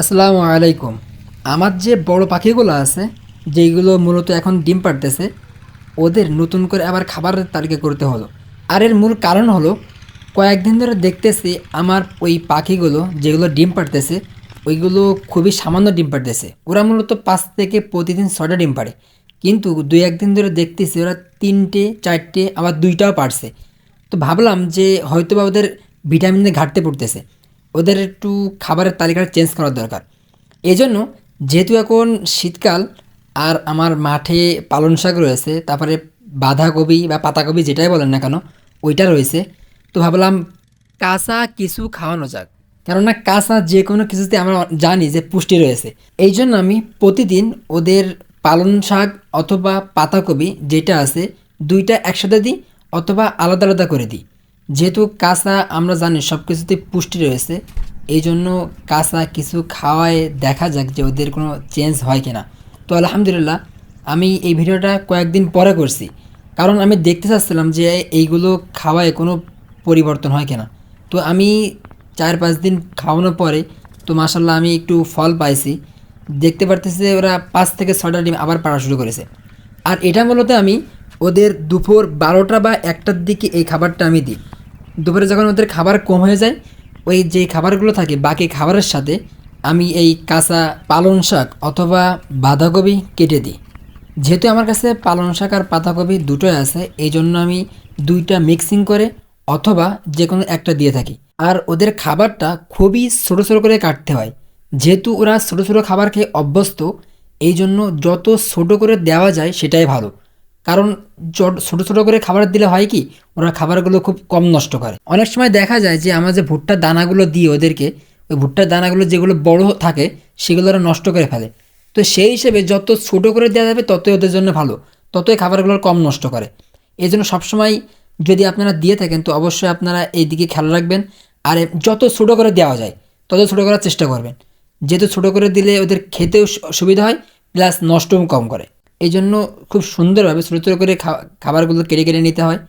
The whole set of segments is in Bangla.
আসসালামু আলাইকুম। আমার যে বড় পাখিগুলো আছে, যেইগুলো মূলত এখন ডিম পাড়তেছে, ওদের নতুন করে আবার খাবারের তালিকা করতে হলো। আর এর মূল কারণ হলো, কয়েকদিন ধরে দেখতেছি আমার ওই পাখিগুলো যেগুলো ডিম পাড়তেছে, ওইগুলো খুবই সামান্য ডিম পাড়তেছে। ওরা মূলত পাঁচ থেকে প্রতিদিন ছটা ডিম পাড়ে। কিন্তু দুই একদিন ধরে দেখতেছি ওরা তিনটে, চারটে, আবার দুইটাও পারছে তো ভাবলাম যে হয়তো বা ওদের ভিটামিনের ঘাটতে পড়তেছে। ওদের একটু খাবারের তালিকাটা চেঞ্জ করার দরকার। এই জন্য যেহেতু এখন শীতকাল আর আমার মাঠে পালন শাক রয়েছে, তারপরে বাঁধাকপি বা পাতাকপি যেটাই বলেন না কেন, ওইটা রয়েছে। তো ভাবলাম কাঁচা কিছু খাওয়ানো যাক। কেননা কাঁচা যে কোনো কিছুতে আমরা জানি যে পুষ্টি রয়েছে। এই জন্য আমি প্রতিদিন ওদের পালন শাক অথবা পাতাকপি যেটা আছে, দুইটা একসাথে দিই অথবা আলাদা আলাদা করে দিই। যেহেতু কাঁচা, আমরা জানি সব কিছুতে পুষ্টি রয়েছে এই জন্য কাঁচা কিছু খাওয়ায় দেখা যাক যে ওদের কোনো চেঞ্জ হয় কিনা। তো আলহামদুলিল্লাহ, আমি এই ভিডিওটা কয়েকদিন পরে করছি। কারণ আমি দেখতে চাচ্ছিলাম যে এইগুলো খাওয়ায় কোনো পরিবর্তন হয় কিনা। তো আমি চার পাঁচ দিন খাওয়ানোর পরে, তো মাসাল্লাহ আমি একটু ফল পাইছি। দেখতে পারতেছি যে ওরা পাঁচ থেকে ছটা ডিম আবার পাড়া শুরু করেছে। আর এটা মূলত আমি ওদের দুপুর বারোটা বা একটার দিকে এই খাবারটা আমি দিই। দুপুরে যখন ওদের খাবার কম হয়ে যায়, ওই যে খাবারগুলো থাকে, বাকি খাবারের সাথে আমি এই কাঁচা পালং শাক অথবা বাঁধাকপি কেটে দিই। যেহেতু আমার কাছে পালং শাক আর পাতাকপি দুটোই আছে, এই জন্য আমি দুইটা মিক্সিং করে অথবা যে কোনো একটা দিয়ে থাকি। আর ওদের খাবারটা খুবই ছোটো ছোটো করে কাটতে হয়। যেহেতু ওরা ছোটো ছোটো খাবার খেয়ে অভ্যস্ত, এই জন্য যত ছোটো করে দেওয়া যায়, সেটাই ভালো। কারণ ছোট, ছোটো করে খাবার দিলে হয় কি, ওরা খাবারগুলো খুব কম নষ্ট করে। অনেক সময় দেখা যায় যে, আমরা যে ভুট্টার দানাগুলো দিই ওদেরকে, ওই ভুট্টার দানাগুলো যেগুলো বড় থাকে, সেগুলো ওরা নষ্ট করে ফেলে। তো সেই হিসেবে যত ছোটো করে দেওয়া যাবে, ততই ওদের জন্য ভালো, ততই খাবারগুলো কম নষ্ট করে। এই জন্য সবসময় যদি আপনারা দিয়ে থাকেন, তো অবশ্যই আপনারা এই দিকে খেয়াল রাখবেন। আর যত ছোটো করে দেওয়া যায়, তত ছোটো করার চেষ্টা করবেন। যেহেতু ছোটো করে দিলে ওদের খেতেও সুবিধা হয়, প্লাস নষ্টও কম করে। এই জন্য খুব সুন্দরভাবে ছোটো ছোটো করে খাবারগুলো কেটে কেটে নিতে হয়,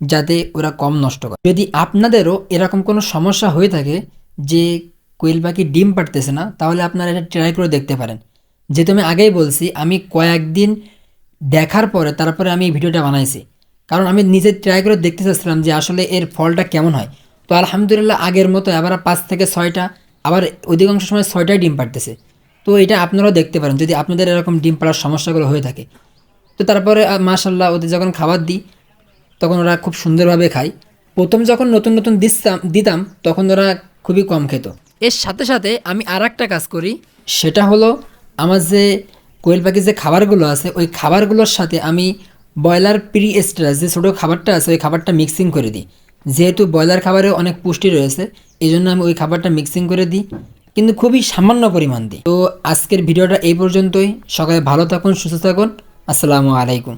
যাতে ওরা কম নষ্ট করে। যদি আপনাদেরও এরকম কোনো সমস্যা হয়ে থাকে যে কোয়েল পাখি ডিম পারতেছে না, তাহলে আপনারা এটা ট্রাই করে দেখতে পারেন। যেহেতু আমি আগেই বলছি, আমি কয়েকদিন দেখার পরে তারপরে আমি এই ভিডিওটা বানাইছি। কারণ আমি নিজে ট্রাই করে দেখতে চাচ্ছিলাম যে আসলে এর ফলটা কেমন হয়। তো আলহামদুলিল্লাহ আগের মতো আবার পাঁচ থেকে ছয়টা, আবার অধিকাংশ সময় ছয়টাই ডিম পারতেছে তো এটা আপনারাও দেখতে পারেন। যদি আপনাদের এরকম ডিম পাড়ার সমস্যাগুলো হয়ে থাকে। তো তারপরে মাশাল্লাহ ওদের যখন খাবার দিই, তখন ওরা খুব সুন্দরভাবে খায়। প্রথম যখন নতুন নতুন দিতাম দিতাম, তখন ওরা খুবই কম খেত। এর সাথে সাথে আমি আর একটা কাজ করি, সেটা হলো আমার যে কোয়েল পাখির যে খাবারগুলো আছে, ওই খাবারগুলোর সাথে আমি ব্রয়লার প্রি এক্সট্রা যে ছোটো খাবারটা আছে, ওই খাবারটা মিক্সিং করে দিই। যেহেতু ব্রয়লার খাবারে অনেক পুষ্টি রয়েছে এই জন্য আমি ওই খাবারটা মিক্সিং করে দিই। কিন্তু খুবই সামান্য পরিমাণ দিই তো আজকের ভিডিওটা এই পর্যন্তই। সকালে ভালো থাকুন, সুস্থ থাকুন। আসসালামু আলাইকুম।